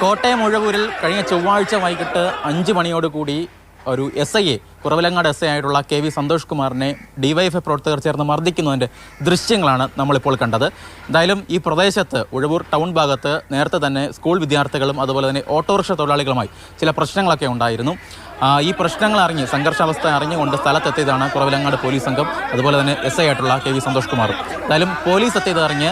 കോട്ടയം ഉഴവൂരിൽ കഴിഞ്ഞ ചൊവ്വാഴ്ച വൈകിട്ട് അഞ്ച് മണിയോടുകൂടി ഒരു S I A Kuravilangad S I ആയിട്ടുള്ള കെ വി സന്തോഷ് കുമാറിനെ ഡിവൈഎഫ്ഐ പ്രവർത്തകർ ചേർന്ന് മർദ്ദിക്കുന്നതിന്റെ ദൃശ്യങ്ങളാണ് നമ്മളിപ്പോൾ കണ്ടത്. എന്തായാലും ഈ പ്രദേശത്ത് ഉഴവൂർ ടൗൺ ഭാഗത്ത് നേരത്തെ തന്നെ സ്കൂൾ വിദ്യാർത്ഥികളും അതുപോലെ തന്നെ ഓട്ടോറിക്ഷ തൊഴിലാളികളുമായി ചില പ്രശ്നങ്ങളൊക്കെ ഉണ്ടായിരുന്നു. ഈ പ്രശ്നങ്ങൾ അറിഞ്ഞ് സംഘർഷാവസ്ഥ അറിഞ്ഞുകൊണ്ട് സ്ഥലത്തെത്തിയതാണ് കുറവിലങ്ങാട് പോലീസ് സംഘം അതുപോലെ തന്നെ എസ് ഐ ആയിട്ടുള്ള കെ വി സന്തോഷ് കുമാർ. എന്തായാലും പോലീസ് എത്തിയത് അറിഞ്ഞ്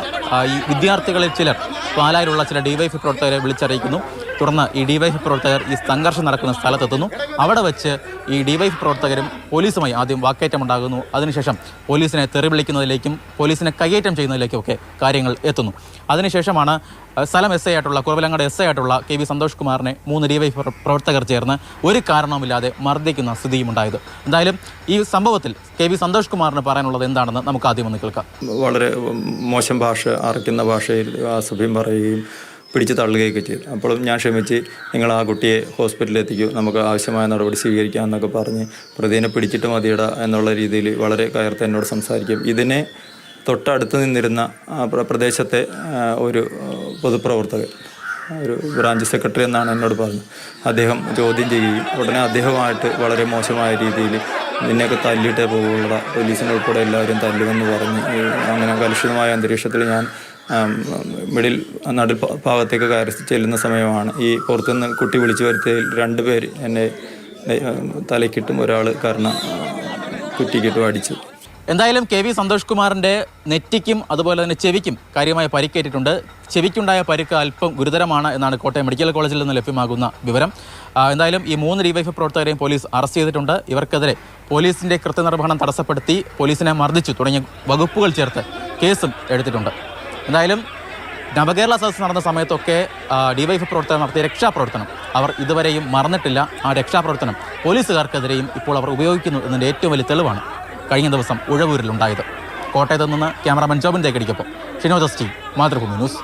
ഈ വിദ്യാർത്ഥികളിൽ ചിലർ പാലായിലുള്ള ചില ഡിവൈഎഫ് പ്രവർത്തകരെ വിളിച്ചറിയിക്കുന്നു. തുടർന്ന് ഈ ഡിവൈഎഫ് പ്രവർത്തകർ ഈ സംഘർഷം നടക്കുന്ന സ്ഥലത്തെത്തുന്നു. അവിടെ വെച്ച് ഈ ഡിവൈഎഫ് പ്രവർത്തകരും പോലീസുമായി ആദ്യം വാക്കേറ്റം ഉണ്ടാകുന്നു അതിനുശേഷം പോലീസിനെ തെറി വിളിക്കുന്നതിലേക്കും പോലീസിനെ കയ്യേറ്റം ചെയ്യുന്നതിലേക്കും ഒക്കെ കാര്യങ്ങൾ എത്തുന്നു. അതിനുശേഷമാണ് സ്ഥലം എസ് ഐ ആയിട്ടുള്ള കുറവിലങ്ങാട് എസ് ഐ ആയിട്ടുള്ള കെ വി സന്തോഷ് കുമാറിനെ മൂന്ന് ഡിവൈഎഫ് പ്ര- പ്രവർത്തകർ ചേർന്ന് ഒരു കാരണവുമില്ലാതെ മർദ്ദിക്കുന്ന സ്ഥിതിയും ഉണ്ടായത്. എന്തായാലും ഈ സംഭവത്തിൽ കെ വി സന്തോഷ് കുമാറിന് പറയാനുള്ളത് എന്താണെന്ന് നമുക്ക് ആദ്യം ഒന്ന് കേൾക്കാം. വളരെ മോശം ഭാഷ അറയ്ക്കുന്ന ഭാഷയിൽ അസഭ്യം പറയുകയും പിടിച്ച് തള്ളുകയൊക്കെ ചെയ്തു. അപ്പോഴും ഞാൻ ക്ഷമിച്ച് നിങ്ങൾ ആ കുട്ടിയെ ഹോസ്പിറ്റലിൽ എത്തിക്കൂ. നമുക്ക് ആവശ്യമായ നടപടി സ്വീകരിക്കാം എന്നൊക്കെ പറഞ്ഞ് പ്രതിനെ പിടിച്ചിട്ട് മതിയിട എന്നുള്ള രീതിയിൽ വളരെ കയർത്ത് എന്നോട് സംസാരിക്കും. ഇതിനെ തൊട്ടടുത്ത് നിന്നിരുന്ന പ്രദേശത്തെ ഒരു പൊതുപ്രവർത്തകൻ ഒരു ബ്രാഞ്ച് സെക്രട്ടറി എന്നാണ് എന്നോട് പറഞ്ഞത്. അദ്ദേഹം ചോദ്യം ചെയ്യുകയും ഉടനെ അദ്ദേഹമായിട്ട് വളരെ മോശമായ രീതിയിൽ നിന്നെയൊക്കെ തല്ലിയിട്ടേ പോകുള്ള പോലീസിനെ ഉൾപ്പെടെ എല്ലാവരും തല്ലുമെന്ന് പറഞ്ഞ് അങ്ങനെ കലുഷിതമായ അന്തരീക്ഷത്തിൽ ഞാൻ മിഡിൽ നടുൽ ഭാഗത്തേക്ക് കയറി ചെല്ലുന്ന സമയമാണ്. ഈ പുറത്തുനിന്ന് കുട്ടി വിളിച്ചു വരുത്തിയതിൽ രണ്ട് പേര് എന്നെ തലക്കിട്ടും ഒരാൾ കാരണം കുറ്റിക്കിട്ടും അടിച്ചു. എന്തായാലും കെ വി സന്തോഷ് കുമാറിന്റെ നെറ്റിക്കും അതുപോലെ തന്നെ ചെവിക്കും കാര്യമായ പരിക്കേറ്റിട്ടുണ്ട്. ചെവിക്കുണ്ടായ പരിക്ക് അല്പം ഗുരുതരമാണ് എന്നാണ് കോട്ടയം മെഡിക്കൽ കോളേജിൽ നിന്ന് ലഭ്യമാകുന്ന വിവരം. എന്തായാലും ഈ മൂന്ന് ഡിവൈഫ് പ്രവർത്തകരെയും പോലീസ് അറസ്റ്റ് ചെയ്തിട്ടുണ്ട്. ഇവർക്കെതിരെ പോലീസിന്റെ കൃത്യനിർവഹണം തടസ്സപ്പെടുത്തി പോലീസിനെ മർദ്ദിച്ചു തുടങ്ങിയ വകുപ്പുകൾ ചേർത്ത് കേസും എടുത്തിട്ടുണ്ട്. എന്തായാലും നവകേരള സദസ് നടന്ന സമയത്തൊക്കെ ഡിവൈഫ് പ്രവർത്തനം നടത്തിയ രക്ഷാപ്രവർത്തനം അവർ ഇതുവരെയും മറന്നിട്ടില്ല. ആ രക്ഷാപ്രവർത്തനം പോലീസുകാർക്കെതിരെയും ഇപ്പോൾ അവർ ഉപയോഗിക്കുന്നു എന്നതിന്റെ ഏറ്റവും വലിയ തെളിവാണ് കഴിഞ്ഞ ദിവസം ഉഴവൂരിലുണ്ടായത്. കോട്ടയത്ത് നിന്ന് ക്യാമറാമാൻ ജോബിൻ തേക്കടിക്കൊപ്പം ഷിനോ ടി മാതൃഭൂമി ന്യൂസ്.